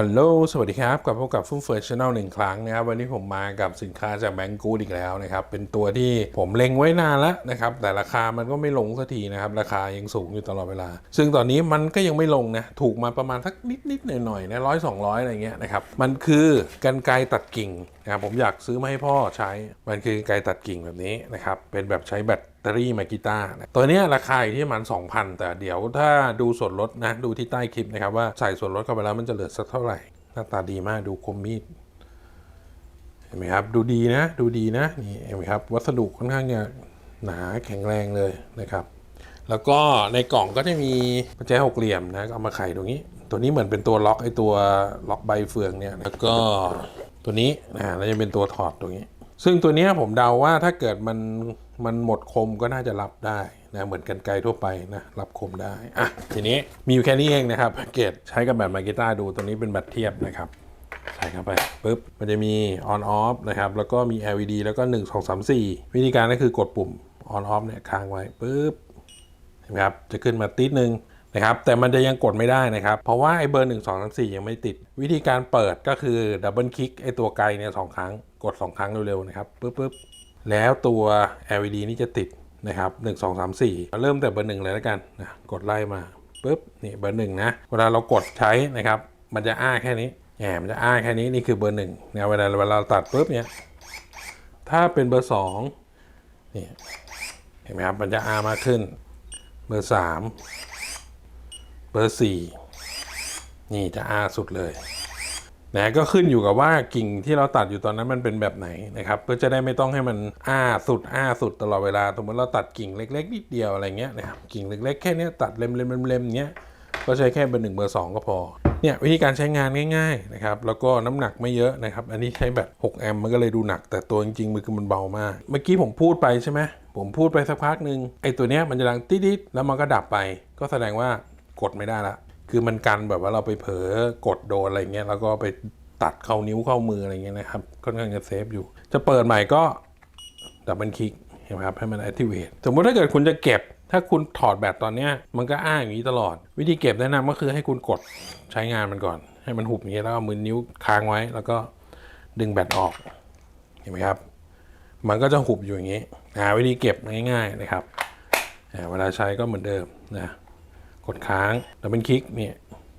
ฮัลโหล สวัสดีครับ กลับพบกับฟุ้งเฟิร์ชาแนลหนึ่งครั้งนะครับ วันนี้ผมมากับสินค้าจากแบงก์กูดอีกแล้วนะครับ เป็นตัวที่ผมเล็งไว้นานแล้วนะครับ แต่ราคามันก็ไม่ลงสักทีนะครับ ราคายังสูงอยู่ตลอดเวลา ซึ่งตอนนี้มันก็ยังไม่ลงนะ ถูกมาประมาณสักนิดๆหน่อยๆนะร้อยสองร้อยอะไรเงี้ยนะครับ มันคือกันไกรตัดกิ่งนะครับ ผมอยากซื้อมาให้พ่อใช้ มันคือไกรตัดกิ่งแบบนี้นะครับ เป็นแบบใช้แบต ตอรี่มากีตาร์ตัวนี้ราคาอยู่ที่ประมัน2,000 แต่เดี๋ยวถ้าดูส่วนลดนะดูที่ใต้คลิปนะครับว่าใส่ส่วนลดเข้าไปแล้วมันจะเหลือสักเท่าไหร่ หน้าตาดีมากดูคมมีดเห็นไหมครับดูดีนะดูดีนะนี่เห็นไหมครับวัสดุค่อนข้างจะหนาแข็งแรงเลยนะครับ แล้วก็ในกล่องก็จะมีกุญแจหกเหลี่ยมนะเอามาไขตรงนี้ ตัวนี้เหมือนเป็นตัวล็อกไอตัวล็อกใบเฟืองเนี่ยแล้วก็ตัวนี้นะแล้วจะเป็นตัวถอดตรงนี้ ซึ่งตัวนี้ผมเดาว่าถ้าเกิดมันมันหมดคมก็น่าจะรับได้นะเหมือนกันไกลทั่วไปนะรับคมได้อะทีนี้มีอยู่แค่นี้เองนะครับแพ็กเกจใช้กับแบตมากีตาดูตัวนี้เป็นแบตเทียบนะครับใส่เข้าไปปุ๊บมันจะมี on off นะครับแล้วก็มี LED แล้วก็ 1 2 3 4 วิธีการก็คือกดปุ่ม on off เนี่ยค้างไว้ปุ๊บเห็นไหมครับจะขึ้นมาติดหนึ่ง นะครับแต่มันจะยังกดไม่ได้นะครับ เพราะว่าไอ้เบอร์ 1 2 3 4 ยังไม่ติด วิธีการเปิดก็คือดับเบิลคลิกไอ้ตัวไกลเนี่ยสองครั้งกด 2 ครั้งเร็วๆนะครับปุ๊บปุ๊บแล้วตัว LED นี่จะติดนะครับ1 2 3 4 เริ่มแต่เบอร์หนึ่งเลยแล้วกันนะกดไล่มาปุ๊บนี่เบอร์หนึ่งนะเวลาเรากดใช้นะครับมันจะอ้าแค่นี้แหมมันจะอ้าแค่นี้นี่คือเบอร์หนึ่งนะเวลาเวลาตัดปุ๊บเนี่ยถ้าเป็นเบอร์สองนี่เห็นไหมครับมันจะอ้ามากขึ้นเบอร์สาม บอร์สี่นี่จะอาสุดเลยนะก็ขึ้นอยู่กับว่ากิ่งที่เราตัดอยู่ตอนนั้นมันเป็นแบบไหนนะครับเพื่อจะได้ไม่ต้องให้มันอ้าสุดอ้าสุดตลอดเวลา สมมติเราตัดกิ่งเล็ก ๆ นิดเดียวอะไรเงี้ยนะครับกิ่งเล็ก ๆ แค่เนี้ยตัดเล็มๆเล็มๆเงี้ยก็ใช้แค่เบอร์หนึ่งเบอร์สองก็พอเนี่ยวิธีการใช้งานง่ายๆนะครับแล้วก็น้ำหนักไม่เยอะนะครับ อันนี้ใช้แบบ6แอมป์มันก็เลยดูหนัก แต่ตัวจริงๆมันคือมันเบามาก เมื่อกี้ผมพูดไปใช่ไหมผมพูดไปสักพักหนึ่งไอ้ตัวเนี้ยมันจะดังติดๆแล้วมันก็ดับไป ก็แสดงว่า กดไม่ได้ละคือมันกันแบบว่าเราไปเผลอกดโดนอะไรเงี้ยแล้วก็ไปตัดเข้านิ้วเข้ามืออะไรเงี้ยนะครับค่อนข้างจะเซฟอยู่ จะเปิดใหม่ก็ดับเบิลคลิกเห็นไหมครับให้มัน activate สมมติถ้าเกิดคุณจะเก็บ ถ้าคุณถอดแบตตอนเนี้ยมันก็อ้าอย่างนี้ตลอด วิธีเก็บแนะนำก็คือให้คุณกดใช้งานมันก่อน ให้มันหุบอย่างนี้แล้วเอามือนิ้วค้างไว้ แล้วก็ดึงแบตออกเห็นไหมครับ มันก็จะหุบอยู่อย่างนี้หาวิธีเก็บง่ายๆนะครับอ่าเวลาใช้ก็เหมือนเดิมนะ กดค้างแล้วเป็นคลิกเนี่ย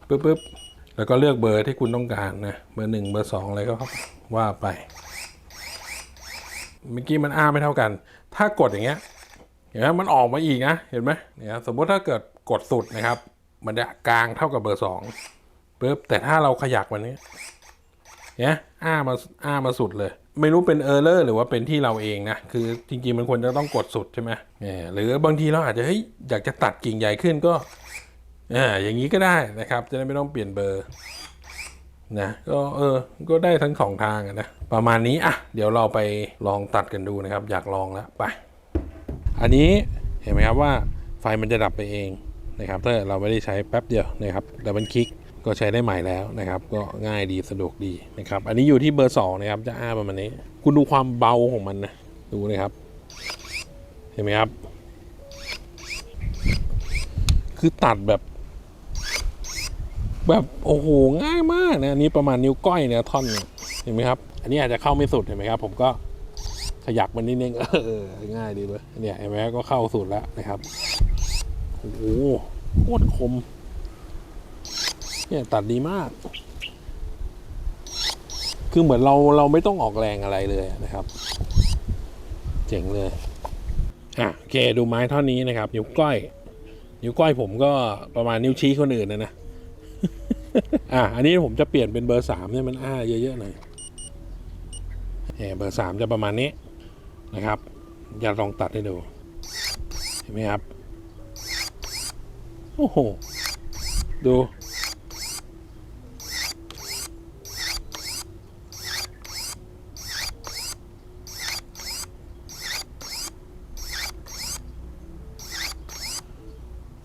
ปึ๊บปึ๊บแล้วก็เลือกเบอร์ที่คุณต้องการนะเบอร์หนึ่งเบอร์สองอะไรก็ว่าไป เมื่อกี้มันอ้าไม่เท่ากัน ถ้ากดอย่างเงี้ยเห็นไหมมันออกมาอีกนะเห็นไหมเนี่ยสมมติถ้าเกิดกดสุดนะครับ มันจะกลางเท่ากับเบอร์สองปึ๊บแต่ถ้าเราขยักวันนี้เนี่ยอ้ามาอ้ามาสุดเลย ไม่รู้เป็นเออร์เลอร์หรือว่าเป็นที่เราเองนะ คือจริงๆมันควรจะต้องกดสุดใช่ไหมหรือบางทีเราอาจจะเฮ้ยอยากจะตัดกิ่งใหญ่ขึ้นก็อ่าอย่างนี้ก็ได้นะครับ จะได้ไม่ต้องเปลี่ยนเบอร์นะก็เออก็ได้ทั้งสองทางนะประมาณนี้อะเดี๋ยวเราไปลองตัดกันดูนะครับ อยากลองแล้วไป อันนี้เห็นไหมครับว่าไฟมันจะดับไปเองนะครับถ้าเราไม่ได้ใช้แป๊บเดียวนะครับดับเบิลคลิก ก็ใช้ได้ใหม่แล้วนะครับ ก็ง่ายดีสะดวกดีนะครับ อันนี้อยู่ที่เบอร์สองนะครับจะอ้าประมาณนี้ คุณดูความเบาของมันนะดูนะครับ เห็นไหมครับ คือตัดแบบ แบบโอ้โหง่ายมากนะอันนี้ประมาณนิ้วก้อยเนี่ยท่อนเนี่ยเห็นไหมครับ อันนี้อาจจะเข้าไม่สุดเห็นไหมครับ ผมก็ขยักมันนิดนึงเออง่ายดีเลยเนี่ยเห็นไหมก็เข้าสุดแล้วนะครับโอ้โหโคตรคม เนี่ยตัดดีมาก คือเหมือนเราเราไม่ต้องออกแรงอะไรเลยนะครับ เจ๋งเลยอะโอเคดูไม้เท่านี้นะครับ นิ้วก้อย นิ้วก้อยผมก็ประมาณนิ้วชี้คนอื่นนะนะอะอันนี้ผมจะเปลี่ยนเป็นเบอร์สามเนี่ยมันอ้าเยอะๆหน่อยเนี่ยเบอร์สามจะประมาณนี้นะครับอย่าลองตัดให้ดู เห็นไหมครับ โอ้โห ดู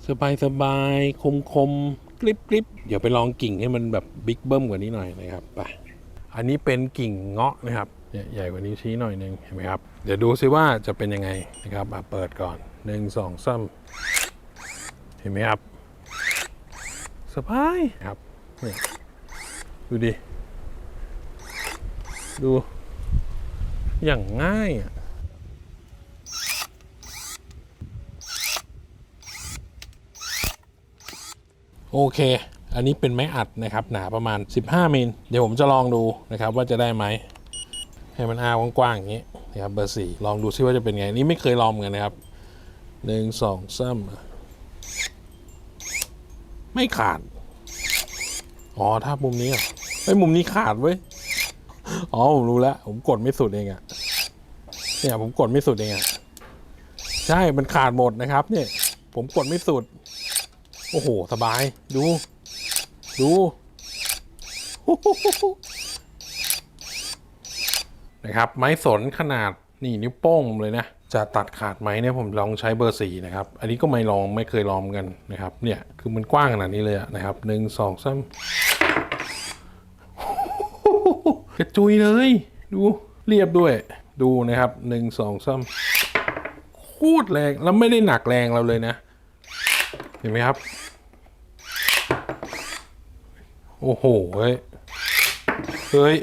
สบายสบายคมคมกริบกริบเดี๋ยวไปลองกิ่งให้มันแบบบิ๊กเบิ้มกว่านี้หน่อยนะครับไปอันนี้เป็นกิ่งเงาะนะครับใหญ่กว่านี้ชี้หน่อยหนึงเห็นไหมครับ เดี๋ยวดูซิว่าจะเป็นยังไงนะครับอะเปิดก่อนหนึ่งสองสามเห็นไหมครับสบายครับนี่ดูดิ ดู อย่างง่ายอะ โอเค อันนี้เป็นไม้อัดนะครับหนาประมาณ 15มิลเดี๋ยวผมจะลองดูนะครับว่าจะได้ไหมให้มันอ้ากว้างๆอย่างนี้นะครับเบอร์สี่ลองดูซิว่าจะเป็นไง นี่ไม่เคยลองเหมือนกันนะครับหนึ่งสองสามไม่ขาด อ๋อถ้ามุมนี้อะไอ้มุมนี้ขาดเว้ยอ๋อผมรู้แล้วผมกดไม่สุดเองอะเนี่ยผมกดไม่สุดเองอะใช่มันขาดหมดนะครับ เนี่ย ผมกดไม่สุด โอ้โห สบาย ดู ดูนะครับ ไม้สนขนาดนี่นิ้วโป้งเลยนะ จะตัดขาดไหมเนี่ยผมลองใช้เบอร์สี่นะครับ อันนี้ก็ไม่ลองไม่เคยลองกันนะครับ เนี่ยคือมันกว้างขนาดนี้เลยนะครับหนึ่งสองสามกระจุยเลย ดูเรียบด้วยดูนะครับหนึ่งสองสามโคตรแรงแล้วไม่ได้หนักแรงเราเลยนะ เห็นไหมครับ โอ้โห เฮ้ย เฮ้ย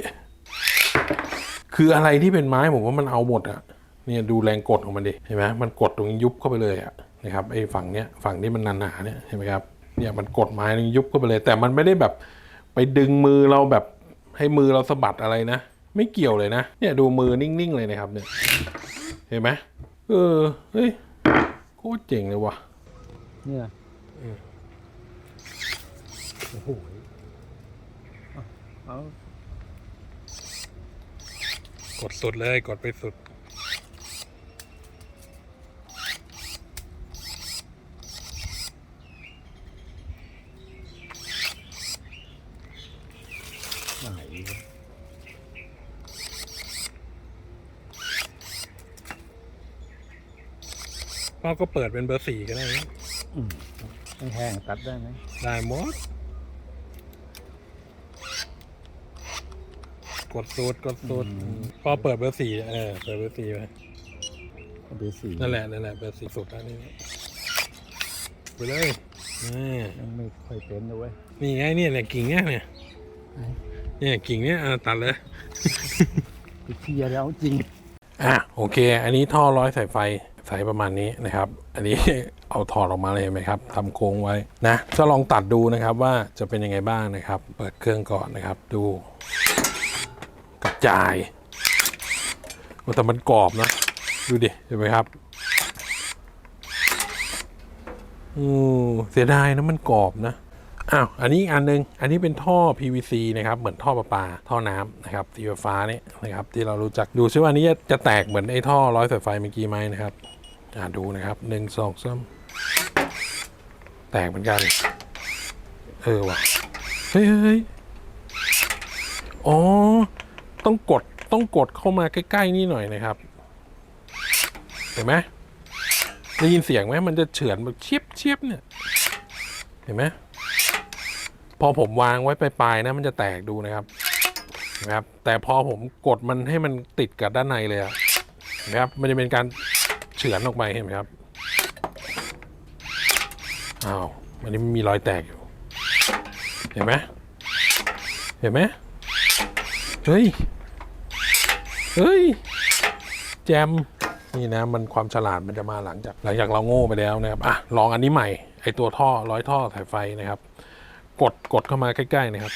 คืออะไรที่เป็นไม้ผมว่ามันเอาหมดอะเนี่ยดูแรงกดของมันดิ เห็นไหมมันกดตรงนี้ยุบเข้าไปเลยอะนะครับ ไอ้ฝั่งเนี้ย ฝั่งที่มันหนาๆเนี่ย เห็นไหมครับ เนี่ยมันกดไม้ตรงนี้ยุบเข้าไปเลย แต่มันไม่ได้แบบไปดึงมือเราแบบให้มือเราสะบัดอะไรนะ ไม่เกี่ยวเลยนะ เนี่ยดูมือนิ่งๆเลยนะครับเนี่ย เห็นไหมเออ เฮ้ย โคตรเจ๋งเลยว่ะ เนี่ยโอ้โห เอาเอากดสุดเลยกดไปสุด ไหนวะพ่อก็เปิดเป็นเบอร์สี่ก็ได้นะแห้งๆตัดได้ไหมได้หมด กดสูตรกดสูตรพ่อเปิดเบอร์สี่เออเปิดเบอร์สี่ไปเอาไปสีนั่นแหละนั่นแหละเบอร์สี่สุดแล้วนี่ไปเลยนี่ยังไม่ค่อยเป็นเลยเว้ยนี่ไงเนี่ยเนี่ยกิ่งเนี่ยเนี่ยเนี่ยกิ่งเนี่ยอะตัดเลยไปเคลียร์แล้วจริงอะโอเค อันนี้ท่อร้อยสายไฟสายประมาณนี้นะครับ อันนี้เอาถอดออกมาเลยเห็นไหมครับทำโค้งไว้นะจะลองตัดดูนะครับว่าจะเป็นยังไงบ้างนะครับ เปิดเครื่องก่อนนะครับดูกระ จายแต่มันกรอบนะ ดูดิเห็นไหมครับอือเสียดายนะมันกรอบนะอ้าวอันนี้อีกอันหนึง อันนี้เป็นท่อ PVC นะครับ เหมือนท่อประปา ท่อน้ำนะครับสีฟ้าๆนี่นะครับ ที่เรารู้จักดูซิว่าอันนี้จะแตกเหมือนไอ้ท่อร้อยสายไฟเมื่อกี้ไหมนะครับอ่าดูนะครับหนึ่งสองสามแตกเหมือนกัน เออว่ะเฮ้ยเฮ้ยอ๋อ ต้องกดต้องกดเข้ามาใกล้ ๆ นี่หน่อยนะครับ เห็นไหมได้ยินเสียงไหมมันจะเฉือนแบบเชียบเชียบเนี่ย เห็นไหมพอผมวางไว้ปลายๆนะ มันจะแตกดูนะครับนะครับ แต่พอผมกดมันให้มันติดกับด้านในเลยอะนะครับ มันจะเป็นการเฉือนออกไปเห็นไหมครับอ้าวมันนี้มีรอยแตกอยู่ เห็นไหมเห็นไหม เฮ้ย เฮ้ย แจม นี่นะ มันความฉลาดมันจะมาหลังจากหลังจากเราโง่ไปแล้วนะครับ อะ ลองอันนี้ใหม่ ไอตัวท่อร้อยท่อสายไฟนะครับ กดกดเข้ามาใกล้ๆนะครับ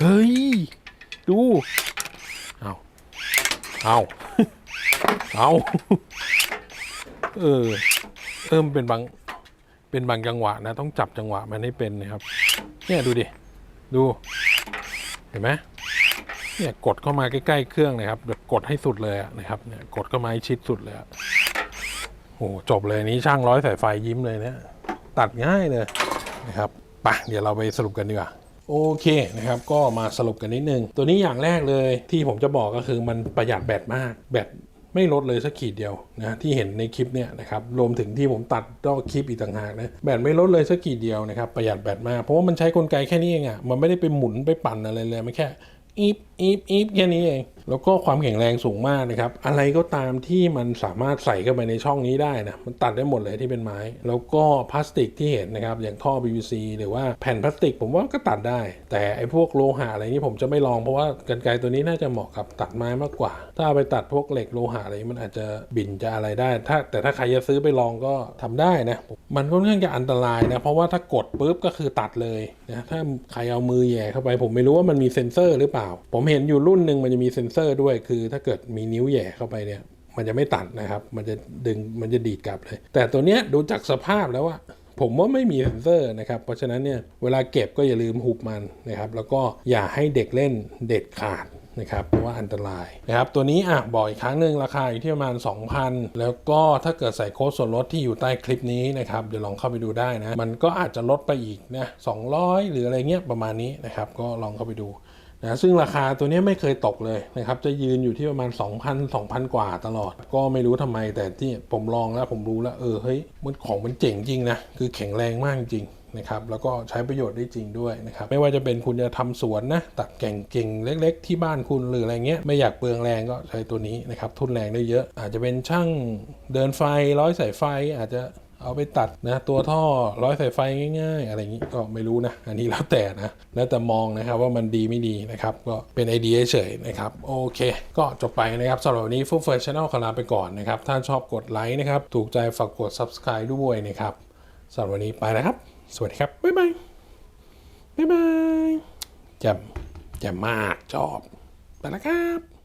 เฮ้ย ดู เอาเอาเอาเออ เออมันเป็นบาง เป็นบางจังหวะนะ ต้องจับจังหวะมันให้เป็นนะครับ เนี่ยดูดิ ดู เห็นไหม เนี่ยกดเข้ามาใกล้ๆเครื่องนะครับแบบกดให้สุดเลยนะครับเนี่ยกดเข้ามาให้ชิดสุดเลยโอ้โหจบเลยนี้ช่างร้อยสายไฟยิ้มเลยเนี่ยตัดง่ายเลยนะครับไปเดี๋ยวเราไปสรุปกันดีกว่าโอเคนะครับก็มาสรุปกันนิดนึง ตัวนี้อย่างแรกเลยที่ผมจะบอกก็คือมันประหยัดแบตมาก แบตไม่ลดเลยสักขีดเดียวนะที่เห็นในคลิปเนี่ยนะครับรวมถึงที่ผมตัดก็คลิปอีกต่างหากนะแบตไม่ลดเลยสักขีดเดียวนะครับประหยัดแบตมากเพราะว่ามันใช้กลไกแค่นี้เองอะ่ะมันไม่ได้ไปหมุนไปปั่นอะไรเลยมันแค่ อีฟอีฟอีฟแค่นี้เองแล้วก็ความแข็งแรงสูงมากนะครับ อะไรก็ตามที่มันสามารถใส่เข้าไปในช่องนี้ได้นะมันตัดได้หมดเลยที่เป็นไม้ แล้วก็พลาสติกที่เห็นนะครับ อย่างท่อ PVC หรือว่าแผ่นพลาสติก ผมว่าก็ตัดได้ แต่ไอ้พวกโลหะอะไรนี้ผมจะไม่ลองเพราะว่ากรรไกรตัวนี้น่าจะเหมาะกับตัดไม้มากกว่า ถ้าไปตัดพวกเหล็กโลหะอะไรนี้มันอาจจะบิ่นจะอะไรได้ ถ้าแต่ถ้าใครจะซื้อไปลองก็ทำได้นะมันค่อนข้างจะอันตรายนะเพราะว่าถ้ากดปุ๊บก็คือตัดเลยนะถ้าใครเอามือแย่เข้าไป ผมไม่รู้ว่ามันมีเซ็นเซอร์หรือเปล่า ผมเห็นอยู่รุ่นหนึ่งมันจะมีเซ็นเซอร์ด้วยคือถ้าเกิดมีนิ้วแย่เข้าไปเนี่ย มันจะไม่ตัดนะครับ มันจะดึงมันจะดีดกลับเลย แต่ตัวเนี้ยดูจากสภาพแล้วอะผมว่าไม่มีเซนเซอร์นะครับ เพราะฉะนั้นเนี่ยเวลาเก็บก็อย่าลืมหุบมันนะครับ แล้วก็อย่าให้เด็กเล่นเด็ดขาดนะครับเพราะว่าอันตรายนะครับ ตัวนี้อะบอกอีกครั้งหนึ่งราคาอยู่ที่ประมาณ 2,000 แล้วก็ถ้าเกิดใส่โค้ดส่วนลดที่อยู่ใต้คลิปนี้นะครับ เดี๋ยวลองเข้าไปดูได้นะ มันก็อาจจะลดไปอีกนะ200 หรืออะไรเงี้ยประมาณนี้นะครับ ก็ลองเข้าไปดู นะซึ่งราคาตัวนี้ไม่เคยตกเลยนะครับ จะยืนอยู่ที่ประมาณ 2,000 2,000 กว่าตลอด ก็ไม่รู้ทำไมแต่ที่ผมลองแล้วผมรู้แล้วเออเฮ้ยมันของมันเจ๋งจริงนะ คือแข็งแรงมากจริงนะครับแล้วก็ใช้ประโยชน์ได้จริงด้วยนะครับไม่ว่าจะเป็นคุณจะทำสวนนะตัดแก่งเก่งเล็ก ๆ ที่บ้านคุณหรืออะไรเงี้ยไม่อยากเปลืองแรงก็ใช้ตัวนี้นะครับทุนแรงได้เยอะ อาจจะเป็นช่างเดินไฟร้อยสายไฟอาจจะ เอาไปตัดนะตัวท่อร้อยสายไฟง่าย ๆ อะไรอย่างนี้ก็ไม่รู้นะ อันนี้แล้วแต่นะ แล้วแต่มองนะครับว่ามันดีไม่ดีนะครับ ก็เป็นไอเดียเฉยนะครับ โอเค ก็จบไปนะครับสำหรับวันนี้ฟูเฟิร์ชแนลขอลาไปก่อนนะครับ ถ้าชอบกดไลค์นะครับ ถูกใจฝากกด subscribe ด้วยนะครับสำหรับวันนี้ไปแล้วครับ สวัสดีครับ บ๊ายบาย บ๊ายบายจ่มแจ่มมากชอบไปแล้วครับ